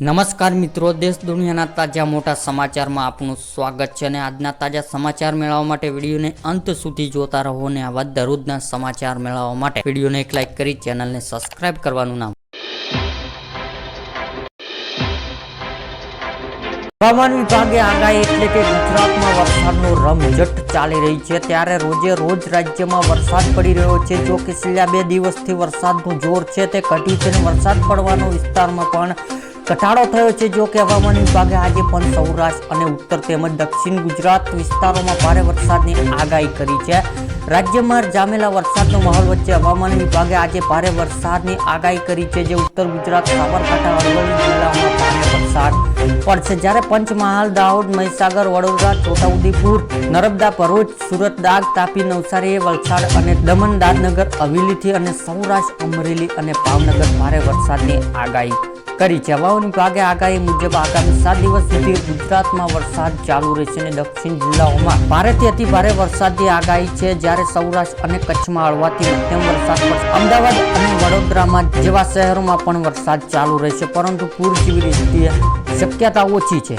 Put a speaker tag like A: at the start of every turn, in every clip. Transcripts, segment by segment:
A: નમસ્કાર મિત્રો, દેશ દુનિયાના તાજા મોટા સમાચારમાં આપનું સ્વાગત છે અને આજના તાજા સમાચાર મેળવવા માટે વિડીયોને અંત સુધી જોતા રહો અને આવા દરરોજના સમાચાર મેળવવા માટે વિડીયોને એક લાઇક કરી ચેનલને સબસ્ક્રાઇબ કરવાનું નામ હવામાન વિભાગે આગાહી એટલે કે ગુજરાતમાં વરસાદનો રમઝટ ચાલી રહી છે. ત્યારે રોજે રોજ રાજ્યમાં વરસાદ પડી રહ્યો છે. જો કે છેલ્લા બે દિવસથી વરસાદનું જોર છે, તે ઘટ્યું છે અને વરસાદ પડવાનો વિસ્તારમાં પણ ઘટાડો થયો છે જો કે હવામાન વિભાગે આજે પણ સૌરાષ્ટ્ર અને ઉત્તર તેમજ દક્ષિણ ગુજરાત વિસ્તારોમાં ભારે વરસાદની આગાહી કરી છે. રાજ્યમાં જામેલા વરસાદનો માહોલ વચ્ચે હવામાન વિભાગે આજે ભારે વરસાદની આગાહી કરી છે જે ઉત્તર ગુજરાત, સાબરકાંઠા અરવલ્લી જિલ્લામાં ભારે વરસાદ પડશે. જ્યારે પંચમહાલ, દાહોદ, મહીસાગર, વડોદરા, છોટાઉદેપુર, નર્મદા, ભરૂચ, સુરત, ડાંગ, તાપી, નવસારી, વલસાડ અને દમણ, દાદનગર, હવેલીથી અને સૌરાષ્ટ્ર, અમરેલી અને ભાવનગર ભારે વરસાદની આગાહી કરી. છે હવામાન વિભાગે આગાહી મુજબ આગામી સાત દિવસ સુધી ગુજરાતમાં વરસાદ ચાલુ રહેશે અને દક્ષિણ જિલ્લાઓમાં ભારેથી અતિ ભારે વરસાદની આગાહી છે. જ્યારે સૌરાષ્ટ્ર અને કચ્છમાં હળવાથી મધ્યમ વરસાદ પડશે. અમદાવાદ અને વડોદરામાં જેવા શહેરોમાં પણ વરસાદ ચાલુ રહેશે, પરંતુ પૂર જેવી રીતે શક્યતા ઓછી છે.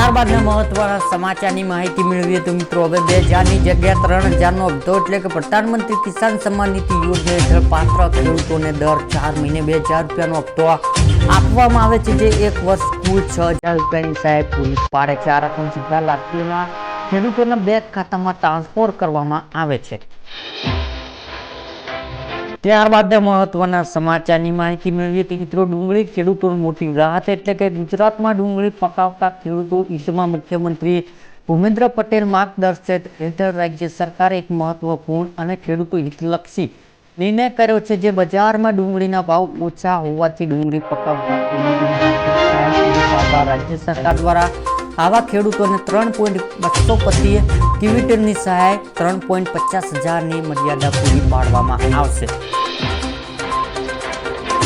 A: ત્યારબાદના મહત્વના સમાચારની માહિતી મેળવીએ તો મિત્રો, હવે બે હજારની જગ્યા, ત્રણ હજારનો હપ્તો એટલે કે પ્રધાનમંત્રી કિસાન સન્માન નિધિ યોજના હેઠળ પાત્ર ખેડૂતોને દર ચાર મહિને બે હજાર રૂપિયાનો હપ્તો આપવામાં આવે છે જે એક વર્ષ કુલ છ હજાર રૂપિયાની સાહેબ પૂરી પાડે છે. આ રકમ સીધા લાભીઓના ખેડૂતોના બેંક ખાતામાં ટ્રાન્સફર કરવામાં આવે છે. ત્યારબાદ મહત્વના સમાચારની માહિતી મેળવીએ. કે મિત્રો, ડુંગળી ખેડૂતોને મોટી રાહત એટલે કે ગુજરાતમાં ડુંગળી પકાવતા ખેડૂતો હિતમાં મુખ્યમંત્રી ભૂમેન્દ્ર પટેલ માર્ગદર્શક હેઠળ રાજ્ય સરકારે એક મહત્વપૂર્ણ અને ખેડૂતો હિતલક્ષી નિર્ણય કર્યો છે જે બજારમાં ડુંગળીના ભાવ ઓછા હોવાથી ડુંગળી પકાવતા રાજ્ય સરકાર દ્વારા આવા ખેડૂતોને ત્રણ પોઈન્ટ બસો પતિ ક્વિન્ટલની સહાય ત્રણ પોઈન્ટ પચાસ હજારની મર્યાદા પૂરી પાડવામાં આવશે.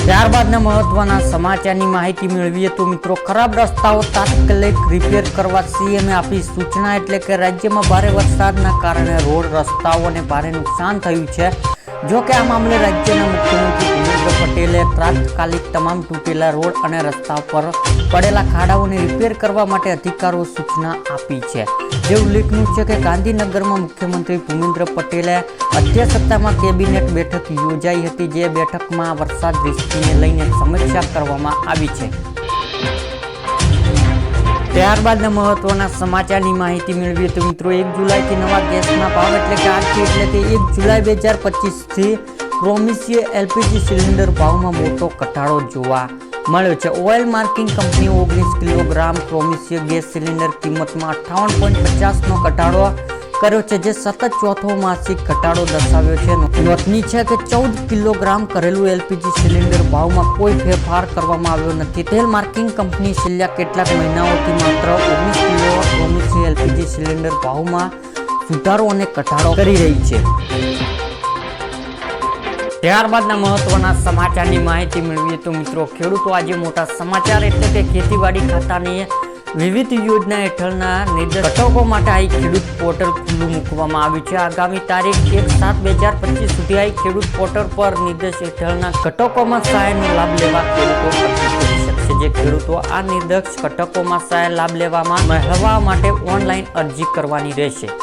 A: ત્યારબાદના મહત્વના સમાચારની માહિતી મેળવીએ તો મિત્રો, ખરાબ રસ્તાઓ તાત્કાલિક રિપેર કરવા સીએમએ આપી સૂચના એટલે કે રાજ્યમાં ભારે વરસાદના કારણે રોડ રસ્તાઓને ભારે નુકસાન થયું છે. જો કે આ મામલે રાજ્યના મુખ્યમંત્રી ભૂપેન્દ્ર પટેલે તાત્કાલિક તમામ તૂટેલા રોડ અને રસ્તા પર પડેલા ખાડાઓને રિપેર કરવા માટે અધિકારો સૂચના આપી છે. જે ઉલ્લેખનીય છે કે ગાંધીનગરમાં મુખ્યમંત્રી ભૂપેન્દ્ર પટેલે અધ્યક્ષતામાં કેબિનેટ બેઠક યોજાઈ હતી, જે બેઠકમાં વરસાદ દૃષ્ટિને લઈને સમીક્ષા કરવામાં આવી છે. ત્યારબાદના મહત્વના સમાચારની માહિતી મેળવીએ તો મિત્રો, એક જુલાઈથી નવા ગેસના ભાવ એટલે કે આજથી એટલે કે એક જુલાઈ બે હજાર પચીસથી ક્રોમિસિય એલપીજી સિલિન્ડર ભાવમાં મોટો ઘટાડો જોવા મળ્યો છે. ઓઇલ માર્કિંગ કંપની ઓગણીસ કિલોગ્રામ ક્રોમિસિય ગેસ સિલિન્ડર કિંમતમાં અઠ્ઠાવન પોઈન્ટ પચાસનો ઘટાડો કર્યો છે, જે સતત ચોથો માસિક ઘટાડો દર્શાવ્યો છે. નોંધની છે કે ચૌદ કિલોગ્રામ કરેલું એલપીજી સિલિન્ડર ભાવમાં કોઈ ફેરફાર કરવામાં આવ્યો નથી. તેલ માર્કિંગ કંપની છેલ્લા કેટલાક મહિનાઓથી માત્ર ઓગણીસ કિલો ક્રોમિસી એલપીજી સિલિન્ડર ભાવમાં સુધારો અને ઘટાડો કરી રહી છે. ત્યારબાદના મહત્વના સમાચારની માહિતી મેળવીએ તો મિત્રો, ખેડૂતો આજે મોટા સમાચાર એટલે કે ખેતીવાડી ખાતાની વિવિધ યોજના હેઠળના નિર્દેશકો માટે આ ખેડૂત પોર્ટલ ખુલ્લું મૂકવામાં આવ્યું છે. આગામી તારીખ એક સાત બે હજાર પચીસ સુધી આ ખેડૂત પોર્ટલ પર નિર્દેશ હેઠળના ઘટકોમાં સહાયનો લાભ લેવા ખેડૂતો કરી જે ખેડૂતો આ નિર્દેશ ઘટકોમાં સહાય લાભ લેવામાં મેળવવા માટે ઓનલાઈન અરજી કરવાની રહેશે.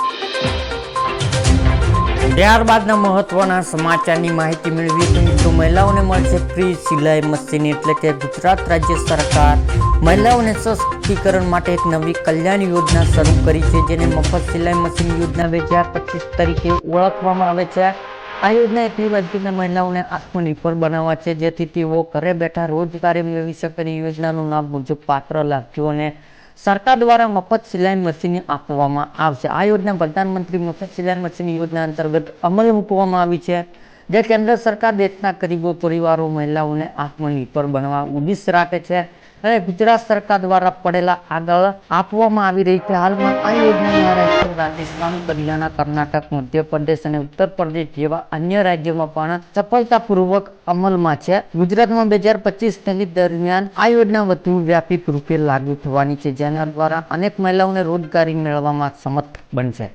A: ત્યારબાદના મહત્વના સમાચારની માહિતી મેળવી તો મિત્રો, મહિલાઓને મળશે ફ્રી સિલાઈ મશીન એટલે કે ગુજરાત રાજ્ય સરકાર મહિલાઓને સશક્તિકરણ માટે એક નવી કલ્યાણ યોજના શરૂ કરી છે, જેને મફત સિલાઈ મશીન યોજના બે હજાર પચીસ તરીકે ઓળખવામાં આવે છે. આ યોજના એટલી બધી મહિલાઓને આત્મનિર્ભર બનાવવા છે, જેથી તેઓ ઘરે બેઠા રોજગારી મેળવી શકે યોજનાનું નામ મુજબ પાત્ર લાગ્યું અને સરકાર દ્વારા મફત સિલાઈ મશીન આપવામાં આવશે. આ યોજના પ્રધાનમંત્રી મફત સિલાઈ મશીન યોજના અંતર્ગત અમલ મૂકવામાં આવી છે, જે કેન્દ્ર સરકાર દેશના ગરીબો, પરિવારો, મહિલાઓને આત્મનિર્ભર બનવા ઉદ્દેશ રાખે છે. અને ગુજરાત સરકાર દ્વારા પડેલા આગળ આપવામાં આવી રહી છે. હાલમાં આ યોજના મહારાષ્ટ્ર રાજસ્થાન હરિયાણા કર્ણાટક, મધ્યપ્રદેશ અને ઉત્તર પ્રદેશ જેવા અન્ય રાજ્યોમાં પણ સફળતાપૂર્વક અમલમાં છે. ગુજરાતમાં બે હજાર પચીસ દરમિયાન આ યોજના વધુ વ્યાપક રૂપે લાગુ થવાની છે. જેના દ્વારા અનેક મહિલાઓને રોજગારી મેળવવામાં સમર્થ બનશે.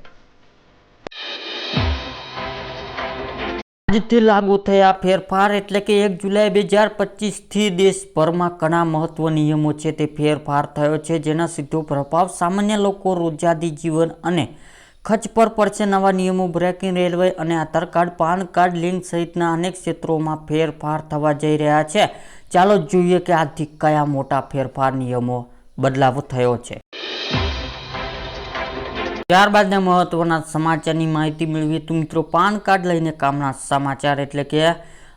A: આજથી લાગુ થયા ફેરફાર એટલે કે એક જુલાઈ બે હજાર પચીસથી દેશભરમાં ઘણા મહત્વ નિયમો છે તે ફેરફાર થયો છે જેના સીધો પ્રભાવ સામાન્ય લોકો રોજાદી જીવન અને ખર્ચ પર પડશે. નવા નિયમો, બ્રેકિંગ રેલવે અને Aadhaar card, PAN card, link સહિતના અનેક ક્ષેત્રોમાં ફેરફાર થવા જઈ રહ્યા છે. ચાલો જોઈએ કે આજથી કયા મોટા ફેરફાર નિયમો બદલાવ થયો છે. ત્યારબાદના મહત્વના સમાચારની માહિતી મેળવીએ તો મિત્રો પાન કાર્ડ લઈને કામના સમાચાર એટલે કે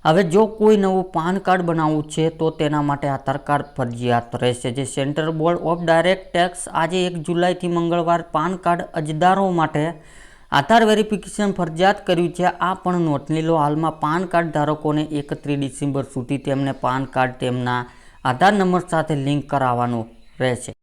A: હવે જો કોઈ નવું પાન કાર્ડ બનાવવું છે તો તેના માટે આધાર કાર્ડ ફરજિયાત રહેશે. જે central board of direct tax આજે એક જુલાઈથી મંગળવાર પાન કાર્ડ અરજદારો માટે આધાર વેરિફિકેશન ફરજિયાત કર્યું છે. આ પણ નોંધની લો, હાલમાં પાન કાર્ડ ધારકોને એકત્રીસ ડિસેમ્બર સુધી તેમને પાન કાર્ડ તેમના આધાર નંબર સાથે લિંક કરાવવાનું રહેશે.